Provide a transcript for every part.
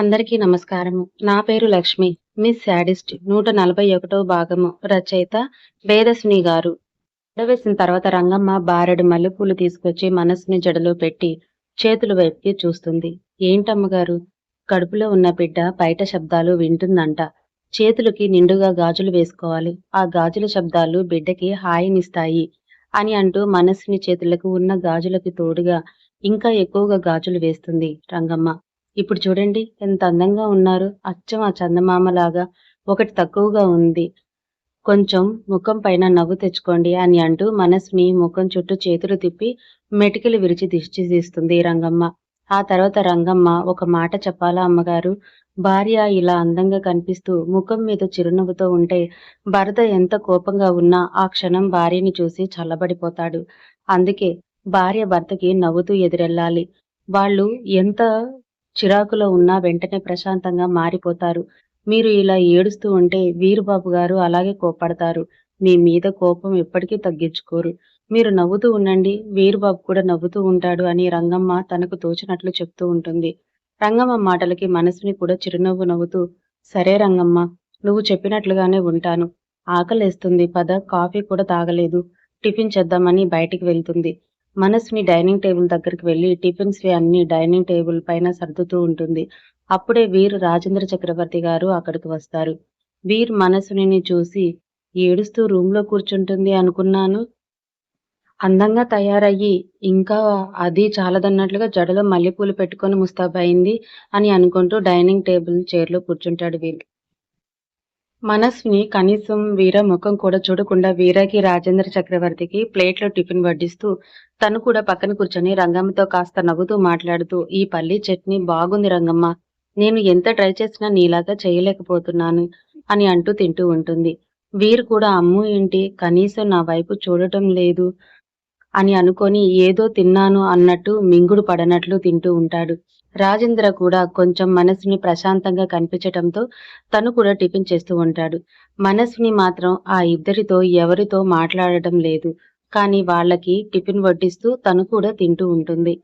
అందరికీ నమస్కారము. నా పేరు లక్ష్మి. మిస్ శాడిస్ట్ నూట నలభై ఒకటో భాగము రచయిత వేదస్ని గారు. వేసిన తర్వాత రంగమ్మ బారెడు మల్లెపూలు తీసుకొచ్చి మనస్సుని జడలో పెట్టి చేతుల వైపుకి చూస్తుంది. ఏంటమ్మగారు? కడుపులో ఉన్న బిడ్డ బయట శబ్దాలు వింటుందంట. చేతులకి నిండుగా గాజులు వేసుకోవాలి. ఆ గాజుల శబ్దాలు బిడ్డకి హాయినిస్తాయి అని అంటూ మనసుని చేతులకు ఉన్న గాజులకి తోడుగా ఇంకా ఎక్కువగా గాజులు వేస్తుంది రంగమ్మ. ఇప్పుడు చూడండి ఎంత అందంగా ఉన్నారు. అచ్చం ఆ చందమామలాగా ఒకటి తక్కువగా ఉంది. కొంచెం ముఖం పైన నవ్వు తెచ్చుకోండి అని అంటూ మనసుని ముఖం చుట్టూ చేతులు తిప్పి మెటికలు విరిచి దిష్టి తీస్తుంది రంగమ్మ. ఆ తర్వాత రంగమ్మ ఒక మాట చెప్పాలా అమ్మగారు? భార్య ఇలా అందంగా కనిపిస్తూ ముఖం మీద చిరునవ్వుతో ఉంటే భర్త ఎంత కోపంగా ఉన్నా ఆ క్షణం భార్యని చూసి చల్లబడిపోతాడు. అందుకే భార్య భర్తకి నవ్వుతూ ఎదురెళ్ళాలి. వాళ్ళు ఎంత చిరాకులో ఉన్నా వెంటనే ప్రశాంతంగా మారిపోతారు. మీరు ఇలా ఏడుస్తూ ఉంటే వీరుబాబు గారు అలాగే కోపడతారు మీ మీద కోపం ఎప్పటికీ తగ్గించుకోరు. మీరు నవ్వుతూ ఉండండి. వీరుబాబు కూడా నవ్వుతూ ఉంటాడు అని రంగమ్మ తనకు తోచినట్లు చెప్తూ ఉంటుంది. రంగమ్మ మాటలకి మనసుని కూడా చిరునవ్వు నవ్వుతూ సరే రంగమ్మ నువ్వు చెప్పినట్లుగానే ఉంటాను. ఆకలేస్తుంది పద కాఫీ కూడా తాగలేదు. టిఫిన్ చేద్దామని బయటికి వెళ్తుంది. మనసుని డైనింగ్ టేబుల్ దగ్గరికి వెళ్ళి టిఫిన్స్ అన్ని డైనింగ్ టేబుల్ పైన సర్దుతూ ఉంటుంది. అప్పుడే వీరు రాజేంద్ర చక్రవర్తి గారు అక్కడికి వస్తారు. వీర్ మనసుని చూసి ఏడుస్తూ రూమ్లో కూర్చుంటుంది అనుకున్నాను. అందంగా తయారయ్యి ఇంకా అది చాలదన్నట్లుగా జడలో మల్లెపూలు పెట్టుకొని ముస్తాబైంది అని అనుకుంటూ డైనింగ్ టేబుల్ చైర్లో కూర్చుంటాడు వీరు. మనస్విని కనీసం వీర ముఖం కూడా చూడకుండా వీరకి రాజేంద్ర చక్రవర్తికి ప్లేట్లో టిఫిన్ వడ్డిస్తూ తను కూడా పక్కన కూర్చొని రంగమ్మతో కాస్త నవ్వుతూ మాట్లాడుతూ ఈ పల్లి చట్నీ బాగుంది రంగమ్మ. నేను ఎంత ట్రై చేసినా నీలాగా చేయలేకపోతున్నాను అని అంటూ తింటూ ఉంటుంది. వీరు కూడా అమ్ము ఏంటి? కనీసం నా వైపు చూడటం లేదు అని అనుకొని ఏదో తిన్నాను అన్నట్టు మింగుడు పడనట్లు తింటూ ఉంటాడు. రాజేంద్ర కూడా కొంచెం మనసుని ప్రశాంతంగా కనిపించటంతో తను కూడా టిఫిన్ చేస్తూ ఉంటాడు. మనసుని మాత్రం ఆ ఇద్దరితో ఎవరితో మాట్లాడటం లేదు. కానీ వాళ్ళకి టిఫిన్ వడ్డిస్తూ తను కూడా తింటూ ఉంటుంది.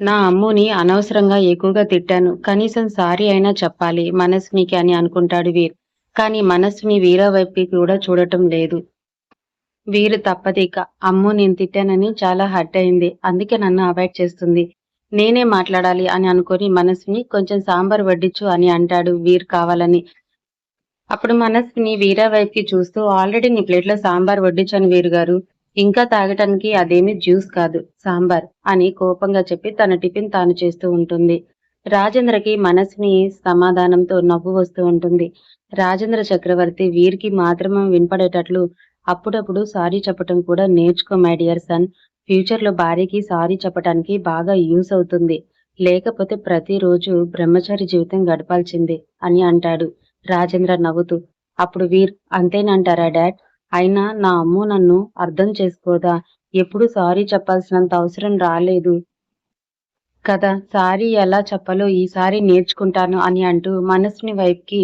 నా అమ్ముని అనవసరంగా ఎక్కువగా తిట్టాను. కనీసం సారీ అయినా చెప్పాలి మనస్వినికి అని అనుకుంటాడు వీర్. కానీ మనస్విని వీర వైపుకి కూడా చూడటం లేదు. వీరు తప్పదిక. అమ్ము నేను తిట్టానని చాలా హర్ట్ అయింది. అందుకే నన్ను అవాయిడ్ చేస్తుంది. నేనే మాట్లాడాలి అని అనుకుని మనస్విని కొంచెం సాంబార్ వడ్డించు అని అంటాడు వీర్ కావాలని. అప్పుడు మనస్విని వీరా వైపుకి చూస్తూ ఆల్రెడీ నీ ప్లేట్లో సాంబార్ వడ్డించాను వీరు గారు. ఇంకా తాగటానికి అదేమి జ్యూస్ కాదు సాంబార్ అని కోపంగా చెప్పి తన టిఫిన్ తాను చేస్తూ ఉంటుంది. రాజేంద్రకి మనస్విని సమాధానంతో నవ్వు వస్తూ ఉంటుంది. రాజేంద్ర చక్రవర్తి వీరికి మాత్రమే వినపడేటట్లు అప్పుడప్పుడు సారీ చెప్పటం కూడా నేర్చుకో మై డియర్ సన్. ఫ్యూచర్లో భార్యకి సారీ చెప్పటానికి బాగా యూస్ అవుతుంది. లేకపోతే ప్రతిరోజు బ్రహ్మచారి జీవితం గడపాల్సిందే అని అంటాడు రాజేంద్ర నవ్వుతూ. అప్పుడు వీర్ అంతేనంటారా డాడ్? అయినా నా అమ్ము నన్ను అర్థం చేసుకోదా? ఎప్పుడు సారీ చెప్పాల్సినంత అవసరం రాలేదు. కదా సారీ ఎలా చెప్పాలో ఈసారి నేర్చుకుంటాను అని అంటూ మనసుని వైపుకి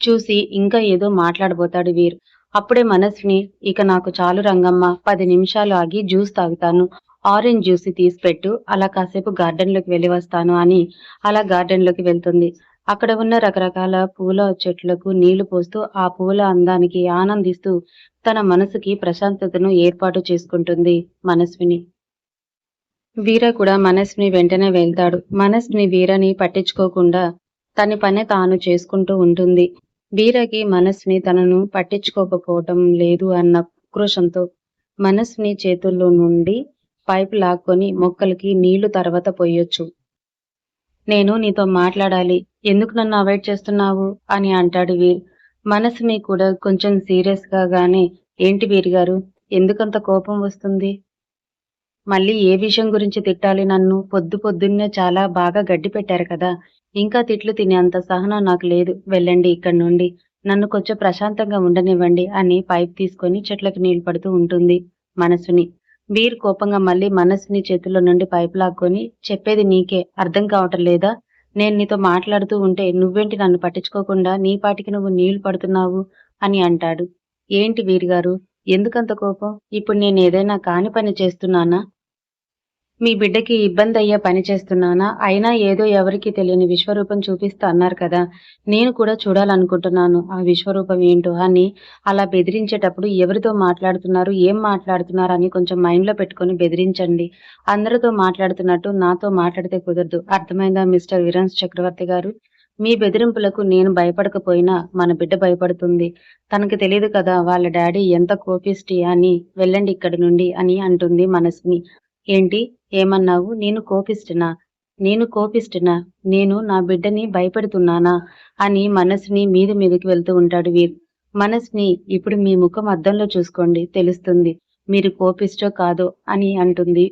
చూసి ఇంకా ఏదో మాట్లాడబోతాడు వీర్. అప్పుడే మనస్విని ఇక నాకు చాలు రంగమ్మ పది నిమిషాలు ఆగి జ్యూస్ తాగుతాను. ఆరెంజ్ జ్యూస్ తీసిపెట్టు అలా కాసేపు గార్డెన్లోకి వెళ్ళి వస్తాను అని అలా గార్డెన్లోకి వెళ్తుంది. అక్కడ ఉన్న రకరకాల పూల చెట్లకు నీళ్ళు పోస్తూ ఆ పూల అందానికి ఆనందిస్తూ తన మనసుకి ప్రశాంతతను ఏర్పాటు చేసుకుంటుంది మనస్విని. వీర కూడా మనస్విని వెంటనే వెళ్తాడు. మనస్విని వీరని పట్టించుకోకుండా తన పని తాను చేసుకుంటూ ఉంటుంది. వీరకి మనస్ని తనను పట్టించుకోకపోవటం లేదు అన్న ఉక్రోషంతో మనస్ని చేతుల్లో నుండి పైపు లాక్కొని మొక్కలకి నీళ్ళు తర్వాత పోయొచ్చు. నేను నీతో మాట్లాడాలి. ఎందుకు నన్ను అవాయిడ్ చేస్తున్నావు? అని అంటాడు వీర్. మనసుని కూడా కొంచెం సీరియస్గా గానే ఏంటి వీర్ గారు ఎందుకంత కోపం వస్తుంది? మళ్ళీ ఏ విషయం గురించి తిట్టాలి నన్ను? పొద్దు పొద్దున్నే చాలా బాగా గడ్డి పెట్టారు కదా. ఇంకా తిట్లు తినేంత సహనం నాకు లేదు. వెళ్ళండి ఇక్కడి నుండి. నన్ను కొంచెం ప్రశాంతంగా ఉండనివ్వండి అని పైప్ తీసుకొని చెట్లకు నీళ్ళు పడుతూ ఉంటుంది మనసుని. వీర్ కోపంగా మళ్ళీ మనసుని చేతుల్లో నుండి పైప్ లాక్కొని చెప్పేది నీకే అర్థం కావటం లేదా? నేను నీతో మాట్లాడుతూ ఉంటే నువ్వేంటి నన్ను పట్టించుకోకుండా నీ పాటికి నువ్వు నీళ్ళు పడుతున్నావు అని అంటాడు. ఏంటి వీర్ గారు ఎందుకంత కోపం? ఇప్పుడు నేను ఏదైనా కాని పని చేస్తున్నానా? మీ బిడ్డకి ఇబ్బంది అయ్యే పని చేస్తున్నానా? అయినా ఏదో ఎవరికి తెలియని విశ్వరూపం చూపిస్తా అన్నారు కదా. నేను కూడా చూడాలనుకుంటున్నాను. ఆ విశ్వరూపం ఏంటో అని అలా బెదిరించేటప్పుడు ఎవరితో మాట్లాడుతున్నారు ఏం మాట్లాడుతున్నారు అని కొంచెం మైండ్లో పెట్టుకొని బెదిరించండి. అందరితో మాట్లాడుతున్నట్టు నాతో మాట్లాడితే కుదరదు. అర్థమైందా మిస్టర్ విరాన్స్ చక్రవర్తి గారు? మీ బెదిరింపులకు నేను భయపడకపోయినా మన బిడ్డ భయపడుతుంది. తనకు తెలియదు కదా వాళ్ళ డాడీ ఎంత కోపిస్టి అని వెళ్ళండి ఇక్కడి నుండి అని అంటుంది మనసుని. ఏంటి? ఏమన్నావు? నేను కోపిస్తున్నా. నేను కోపిస్తున్నా. నేను నా బిడ్డని భయపెడుతున్నానా? అని మనసుని మీద మీదకి వెళ్తూ ఉంటాడు వీర్. మనసుని ఇప్పుడు మీ ముఖం అద్దంలో చూసుకోండి. తెలుస్తుంది. మీరు కోపిస్టో కాదో అని అంటుంది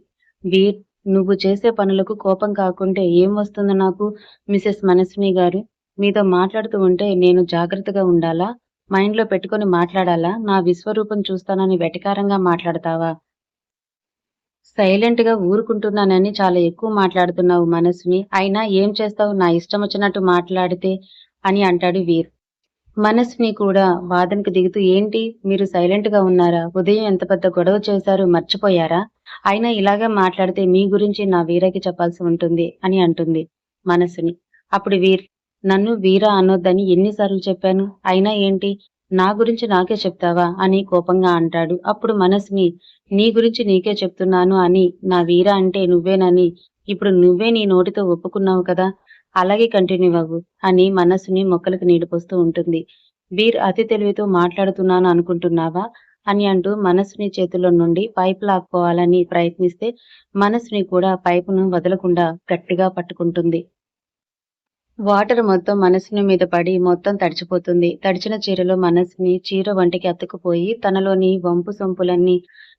వీర్. నువ్వు చేసే పనులకు కోపం కాకుంటే ఏం వస్తుంది నాకు? మిసెస్ మనస్విని గారు మీతో మాట్లాడుతూ ఉంటే నేను జాగ్రత్తగా ఉండాలా? మైండ్లో పెట్టుకొని మాట్లాడాలా? నా విశ్వరూపం చూస్తానని వెటకారంగా మాట్లాడతావా? సైలెంట్గా ఊరుకుంటున్నానని చాలా ఎక్కువ మాట్లాడుతున్నావు మనసుని. అయినా ఏం చేస్తావు? నా ఇష్టం వచ్చినట్టు మాట్లాడితే అని అంటాడు వీర్. మనసుని కూడా వాదనకు దిగుతూ ఏంటి? మీరు సైలెంట్గా ఉన్నారా? ఉదయం ఎంత పెద్ద గొడవ చేశారు? మర్చిపోయారా? అయినా ఇలాగే మాట్లాడితే మీ గురించి నా వీరకి చెప్పాల్సి ఉంటుంది అని అంటుంది మనసుని. అప్పుడు వీర్ నన్ను వీర అనొద్దని ఎన్నిసార్లు చెప్పాను? అయినా ఏంటి? నా గురించి నాకే చెప్తావా? అని కోపంగా అంటాడు. అప్పుడు మనసుని నీ గురించి నీకే చెప్తున్నాను అని నా వీర అంటే నువ్వేనని ఇప్పుడు నువ్వే నీ నోటితో ఒప్పుకున్నావు కదా అలాగే కంటిన్యూ అవ్వు అని మనసుని మొక్కలకు నీడిపోస్తూ ఉంటుంది. వీర్ అతి తెలివితో మాట్లాడుతున్నాను అనుకుంటున్నావా? అని అంటూ మనసుని చేతిలో నుండి పైప్ లాక్కోవాలని ప్రయత్నిస్తే మనసుని కూడా పైపును వదలకుండా గట్టిగా పట్టుకుంటుంది. వాటర్ మొత్తం మనసుని మీద పడి మొత్తం తడిచిపోతుంది. తడిచిన చీరలో మనసుని చీర వంటికి అతుకుపోయి తనలోని వంపు సొంపులన్నీ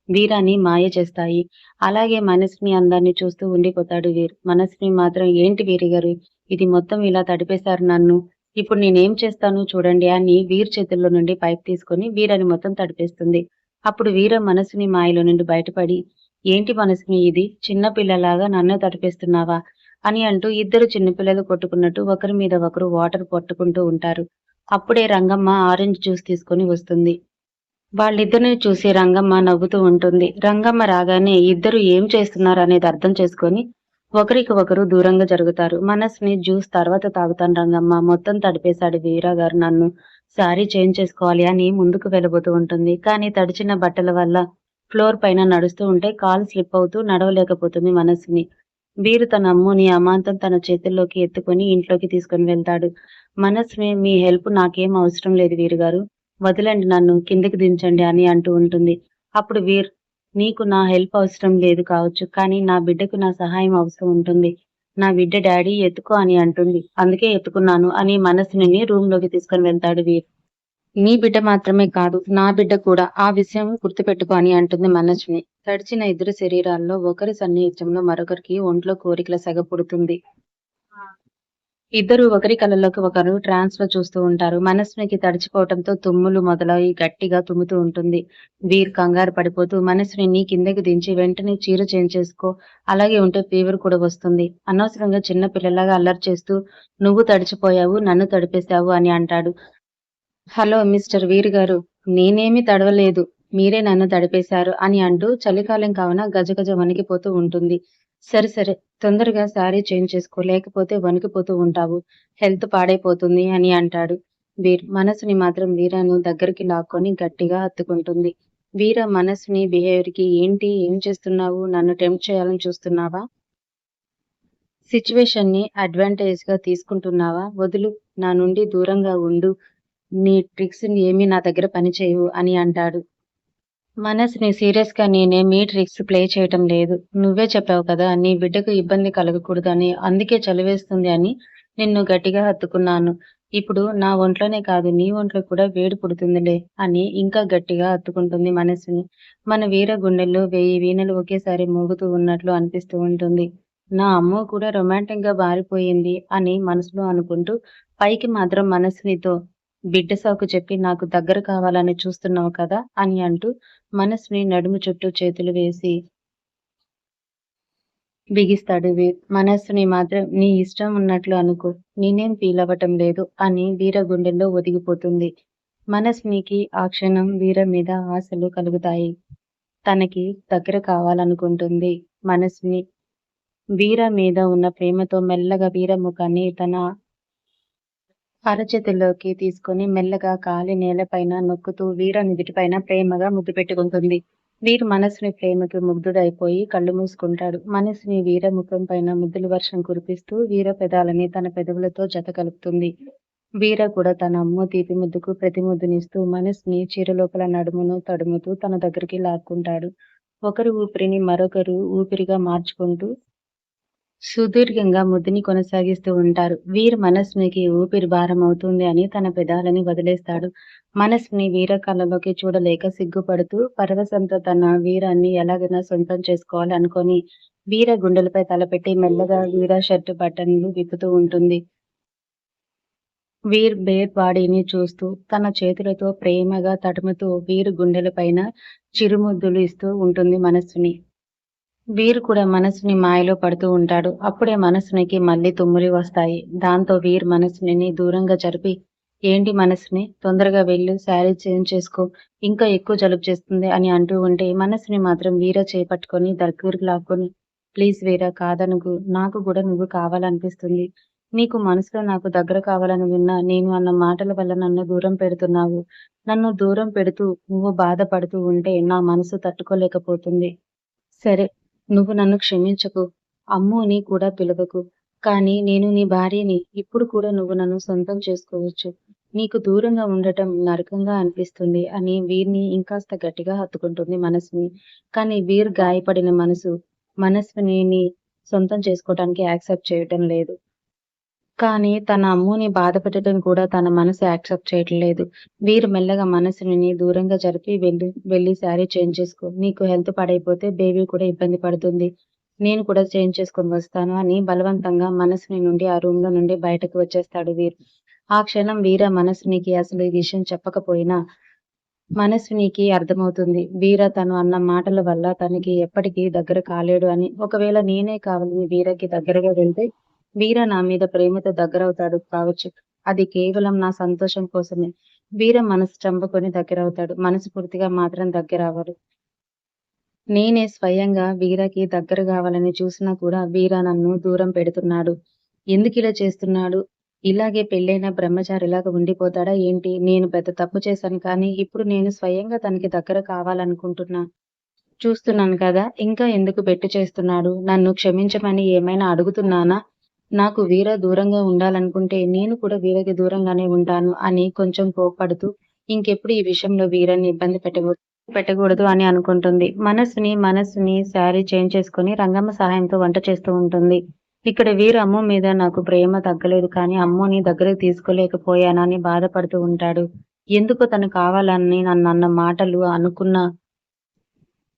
వీరాన్ని మాయ చేస్తాయి. అలాగే మనసుని అందాన్ని చూస్తూ ఉండిపోతాడు వీరు. మనసుని మాత్రం ఏంటి వీరి గారు? ఇది మొత్తం ఇలా తడిపేశారు నన్ను. ఇప్పుడు నేనేం చేస్తాను చూడండి అని వీర్ చేతుల్లో నుండి పైప్ తీసుకొని వీరని మొత్తం తడిపేస్తుంది. అప్పుడు వీర మనసుని మాయలో నుండి బయటపడి ఏంటి మనసుని ఇది? చిన్న పిల్లలాగా నన్ను తడిపేస్తున్నావా? అని అంటూ ఇద్దరు చిన్నపిల్లలు కొట్టుకున్నట్టు ఒకరి మీద ఒకరు వాటర్ పట్టుకుంటూ ఉంటారు. అప్పుడే రంగమ్మ ఆరెంజ్ జ్యూస్ తీసుకొని వస్తుంది. వాళ్ళిద్దరిని చూసి రంగమ్మ నవ్వుతూ ఉంటుంది. రంగమ్మ రాగానే ఇద్దరు ఏం చేస్తున్నారు అనేది అర్థం చేసుకొని ఒకరికి ఒకరు దూరంగా జరుగుతారు. మనస్ని జ్యూస్ తర్వాత తాగుతాను రంగమ్మ. మొత్తం తడిపేశాడు వీరా గారు నన్ను. సారీ చేంజ్ చేసుకోవాలి అని ముందుకు వెళ్ళబోతూ ఉంటుంది. కానీ తడిచిన బట్టల వల్ల ఫ్లోర్ పైన నడుస్తూ ఉంటే కాలు స్లిప్ అవుతూ నడవలేకపోతుంది మనస్సుని వీరు తన అమ్ముని అమాంతం తన చేతుల్లోకి ఎత్తుకొని ఇంట్లోకి తీసుకొని వెళ్తాడు. మనస్సుని మీ హెల్ప్ నాకేం అవసరం లేదు వీరు గారు వదలండి నన్ను కిందకి దించండి అని అంటూ ఉంటుంది. అప్పుడు వీర్ నీకు నా హెల్ప్ అవసరం లేదు కావచ్చు కానీ నా బిడ్డకు నా సహాయం అవసరం ఉంటుంది. నా బిడ్డ డాడీ ఎత్తుకో అని అంటుంది. అందుకే ఎత్తుకున్నాను అని మనస్సుని రూమ్లోకి తీసుకొని వెళ్తాడు వీర్. నీ బిడ్డ మాత్రమే కాదు నా బిడ్డ కూడా ఆ విషయం గుర్తుపెట్టుకో అని అంటుంది మనసుని తడిచిన ఇద్దరు శరీరాల్లో ఒకరి సన్నిహిత్యంలో మరొకరికి ఒంట్లో కోరికల సెగ పుడుతుంది. ఇద్దరు ఒకరి కళ్ళలోకి ఒకరు ట్రాన్స్లో చూస్తూ ఉంటారు. మనస్వినికి తడిచిపోవటంతో తుమ్ములు మొదలై గట్టిగా తుమ్ముతూ ఉంటుంది. వీర్ కంగారు పడిపోతూ మనస్సుని కిందకి దించి వెంటనే చీర చేంజ్ చేసుకో. అలాగే ఉంటే ఫీవర్ కూడా వస్తుంది. అనవసరంగా చిన్న పిల్లలాగా అల్లరి చేస్తూ నువ్వు తడిచిపోయావు నన్ను తడిపేశావు అని అంటాడు. హలో మిస్టర్ వీర్ గారు నేనేమి తడవలేదు. మీరే నన్ను తడిపేశారు అని అంటూ చలికాలం కావున గజగజ వణికిపోతూ ఉంటుంది. సరే సరే తొందరగా శారీ చేంజ్ చేసుకో లేకపోతే వణికిపోతూ ఉంటావు. హెల్త్ పాడైపోతుంది అని అంటాడు. వీర్ మనసుని మాత్రం వీరాను దగ్గరికి లాక్కొని గట్టిగా హత్తుకుంటుంది. వీర మనసుని బిహేవియర్కి ఏంటి ఏం చేస్తున్నావు నన్ను టెంప్ట్ చేయాలని చూస్తున్నావా? సిచ్యువేషన్ని ని అడ్వాంటేజ్గా తీసుకుంటున్నావా? వదులు నా నుండి దూరంగా ఉండు. నీ ట్రిక్స్ ఏమీ నా దగ్గర పనిచేయవు అని అంటాడు. మనస్ని సీరియస్గా నేనేమీ ట్రిక్స్ ప్లే చేయటం లేదు. నువ్వే చెప్పావు కదా నీ బిడ్డకు ఇబ్బంది కలగకూడదని అందుకే చలివేస్తుంది అని నిన్ను గట్టిగా హత్తుకున్నాను. ఇప్పుడు నా ఒంట్లోనే కాదు నీ ఒంట్లో కూడా వేడి పుడుతుందిలే అని ఇంకా గట్టిగా హత్తుకుంటుంది మనసుని. మన వీర గుండెల్లో వెయ్యి వీణలు ఒకేసారి మోగుతూ ఉన్నట్లు అనిపిస్తూ ఉంటుంది. నా అమ్మ కూడా రొమాంటిక్గా బారిపోయింది అని మనసులో అనుకుంటూ పైకి మాత్రం మనసునితో బిడ్డ సాకు చెప్పి నాకు దగ్గర కావాలని చూస్తున్నావు కదా అని అంటూ మనసుని నడుము చుట్టూ చేతులు వేసి బిగిస్తాడు వీర్ మనస్సుని మాత్రం నీ ఇష్టం ఉన్నట్లు అనుకో నేనేం ఫీల్ అవ్వటం లేదు అని వీర గుండెల్లో ఒదిగిపోతుంది. మనస్సునికి ఆ క్షణం వీర మీద ఆశలు కలుగుతాయి. తనకి దగ్గర కావాలనుకుంటుంది. మనస్ని వీర మీద ఉన్న ప్రేమతో మెల్లగా వీర ముఖాన్ని తన అరచేతిలోకి తీసుకొని మెల్లగా కాలి నేలపైన నొక్కుతూ వీర నుదుటిపైన ప్రేమగా ముద్దు పెట్టుకుంటుంది. వీరు మనసుని ప్రేమకి ముగ్ధుడైపోయి కళ్ళు మూసుకుంటాడు. మనసుని వీర ముఖం పైన ముద్దుల వర్షం కురిపిస్తూ వీర పెదాలని తన పెదవులతో జత కలుపుతుంది. వీర కూడా తన అమ్మ తీపి ముద్దుకు ప్రతి ముద్దునిస్తూ మనసుని చీరలోపల నడుమును తడుముతూ తన దగ్గరికి లాక్కుంటాడు. ఒకరు ఊపిరిని మరొకరు ఊపిరిగా మార్చుకుంటూ సుదీర్ఘంగా ముద్దుని కొనసాగిస్తూ ఉంటారు. వీర్ మనస్సునికి ఊపిరి భారం అవుతుంది అని తన పెదాలని వదిలేస్తాడు. మనస్సుని వీర కళ్ళలోకి చూడలేక సిగ్గుపడుతూ పరవశంతో తన వీరాన్ని ఎలాగైనా సొంతం చేసుకోవాలనుకొని వీర గుండెలపై తలపెట్టి మెల్లగా వీర షర్టు బట్టన్లు విప్పుతూ ఉంటుంది. వీర్ బేర్ బాడీని చూస్తూ తన చేతులతో ప్రేమగా తడుముతూ వీరు గుండెల పైన చిరుముద్దులు ఇస్తూ ఉంటుంది మనస్సుని. వీరు కూడా మనసుని మాయలో పడుతూ ఉంటాడు. అప్పుడే మనసునికి మళ్ళీ తుమ్మురి వస్తాయి. దాంతో వీర్ మనసుని దూరంగా జరిపి ఏంటి మనసుని? తొందరగా వెళ్ళు శారీ చేంజ్ చేసుకో ఇంకా ఎక్కువ జలుబు చేస్తుంది అని అంటూ ఉంటే మనసుని మాత్రం వీర చేపట్టుకొని దగ్గరికి లాక్కొని ప్లీజ్ వీర కాదనుకు నాకు కూడా నువ్వు కావాలనిపిస్తుంది. నీకు మనసులో నాకు దగ్గర కావాలని విన్నా నేను అన్న మాటల వల్ల నన్ను దూరం పెడుతున్నావు. నన్ను దూరం పెడుతూ నువ్వు బాధపడుతూ ఉంటే నా మనసు తట్టుకోలేకపోతుంది. సరే నువ్వు నన్ను క్షమించకు. అమ్ముని కూడా పిలవకు. కానీ నేను నీ భార్యని ఇప్పుడు కూడా నువ్వు నన్ను సొంతం చేసుకోవచ్చు. నీకు దూరంగా ఉండటం నరకంగా అనిపిస్తుంది అని వీర్ని ఇంకాస్త గట్టిగా హత్తుకుంటుంది మనసుని. కానీ వీర్ గాయపడిన మనసు మనస్విని సొంతం చేసుకోవడానికి యాక్సెప్ట్ చేయటం లేదు. కానీ తన అమ్ముని బాధపెట్టడం కూడా తన మనసు యాక్సెప్ట్ చేయట్లేదు. వీరు మెల్లగా మనసుని దూరంగా జరిపి వెళ్ళి వెళ్ళి శారీ చేంజ్ చేసుకో. నీకు హెల్త్ పాడైపోతే బేబీ కూడా ఇబ్బంది పడుతుంది. నేను కూడా చేంజ్ చేసుకొని వస్తాను అని బలవంతంగా మనసుని నుండి ఆ రూమ్లో నుండి బయటకు వచ్చేస్తాడు వీరు. ఆ క్షణం వీర మనసునికి అసలు ఈ విషయం చెప్పకపోయినా మనసునికి అర్థమవుతుంది. వీర తను అన్న మాటల వల్ల తనకి ఎప్పటికీ దగ్గర కాలేడు అని. ఒకవేళ నేనే కావాలని వీరకి దగ్గరగా వెళ్తే వీర నా మీద ప్రేమతో దగ్గరవుతాడు కావచ్చు. అది కేవలం నా సంతోషం కోసమే. వీర మనసు చంపుకొని దగ్గరవుతాడు. మనసు పూర్తిగా మాత్రం దగ్గర అవ్వడు నేనే స్వయంగా వీరకి దగ్గర కావాలని చూసినా కూడా వీర నన్ను దూరం పెడుతున్నాడు. ఎందుకు ఇలా చేస్తున్నాడు? ఇలాగే పెళ్ళైన బ్రహ్మచారిలాగా ఉండిపోతాడా ఏంటి? నేను పెద్ద తప్పు చేశాను కానీ ఇప్పుడు నేను స్వయంగా తనకి దగ్గర కావాలనుకుంటున్నా. చూస్తున్నాను కదా ఇంకా ఎందుకు పెట్టు చేస్తున్నాడు? నన్ను క్షమించమని ఏమైనా అడుగుతున్నానా? నాకు వీర దూరంగా ఉండాలనుకుంటే నేను కూడా వీరకి దూరంగానే ఉంటాను అని కొంచెం కోప్పడుతూ ఇంకెప్పుడు ఈ విషయంలో వీరని ఇబ్బంది పెట్టకూడదు పెట్టకూడదు అని అనుకుంటుంది. మనసుని మనసుని శారీ చేంజ్ చేసుకుని రంగమ్మ సహాయంతో వంట చేస్తూ ఉంటుంది. ఇక్కడ వీరు అమ్మ మీద నాకు ప్రేమ తగ్గలేదు కానీ అమ్మని దగ్గరకు తీసుకోలేకపోయానని బాధపడుతూ ఉంటాడు. ఎందుకు తను కావాలని నన్ను అన్న మాటలు అనుకున్న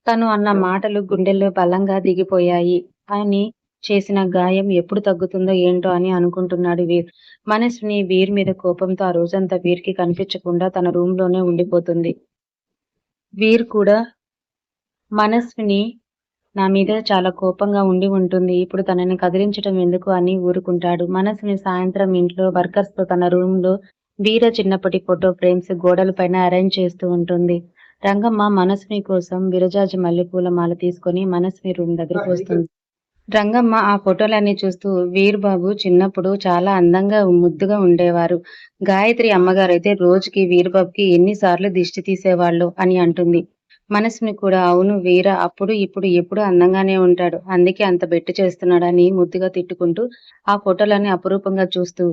తను అన్న మాటలు గుండెల్లో బలంగా దిగిపోయాయి. అని చేసిన గాయం ఎప్పుడు తగ్గుతుందో ఏంటో అని అనుకుంటున్నాడు వీర్. మనస్విని వీర్ మీద కోపంతో ఆ రోజంతా వీర్కి కనిపించకుండా తన రూమ్లోనే ఉండిపోతుంది. వీర్ కూడా మనస్విని నా మీద చాలా కోపంగా ఉండి ఉంటుంది. ఇప్పుడు తనని కదిలించడం ఎందుకు అని ఊరుకుంటాడు. మనసుని సాయంత్రం ఇంట్లో వర్కర్స్తో తన రూమ్లో వీర చిన్నప్పటి ఫోటో ఫ్రేమ్స్ గోడల పైన అరేంజ్ చేస్తూ ఉంటుంది. రంగమ్మ మనస్విని కోసం విరజాజి మల్లెపూల మాల తీసుకొని మనస్విని రూమ్ దగ్గరకు వస్తుంది. రంగమ్మ ఆ ఫోటోలన్నీ చూస్తూ వీర్బాబు చిన్నప్పుడు చాలా అందంగా ముద్దుగా ఉండేవారు. గాయత్రి అమ్మగారు అయితే రోజుకి వీర్బాబుకి ఎన్నిసార్లు దిష్టి తీసేవాళ్ళు అని అంటుంది. మనసుని కూడా అవును వీర అప్పుడు ఇప్పుడు ఎప్పుడు అందంగానే ఉంటాడు. అందుకే అంత బెట్టు చేస్తున్నాడని ముద్దుగా తిట్టుకుంటూ ఆ ఫోటోలన్నీ అపురూపంగా చూస్తూ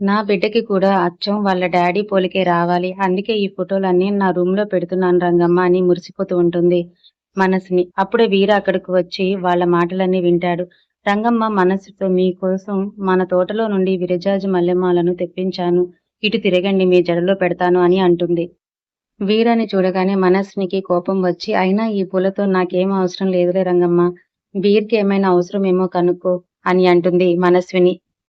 నా బిడ్డకి కూడా అచ్చం వాళ్ళ డాడీ పోలికే రావాలి. అందుకే ఈ ఫోటోలన్నీ నా రూమ్లో పెడుతున్నాను రంగమ్మ అని మురిసిపోతూ ఉంటుంది. మనసుని. అప్పుడే వీర అక్కడికి వచ్చి వాళ్ళ మాటలన్నీ వింటాడు. రంగమ్మ మనసుతో మీకోసం మన తోటలో నుండి విరజాజి మల్లెమాలను తెప్పించాను. ఇటు తిరగండి మీ జడలో పెడతాను అని అంటుంది. వీరాని చూడగానే మనస్నికి కోపం వచ్చి అయినా ఈ పూలతో నాకేం అవసరం లేదులే రంగమ్మ. వీర్కి ఏమైనా అవసరమేమో కనుక్కో అని అంటుంది మనస్విని.